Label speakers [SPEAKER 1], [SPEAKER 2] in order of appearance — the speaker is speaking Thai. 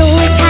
[SPEAKER 1] รู้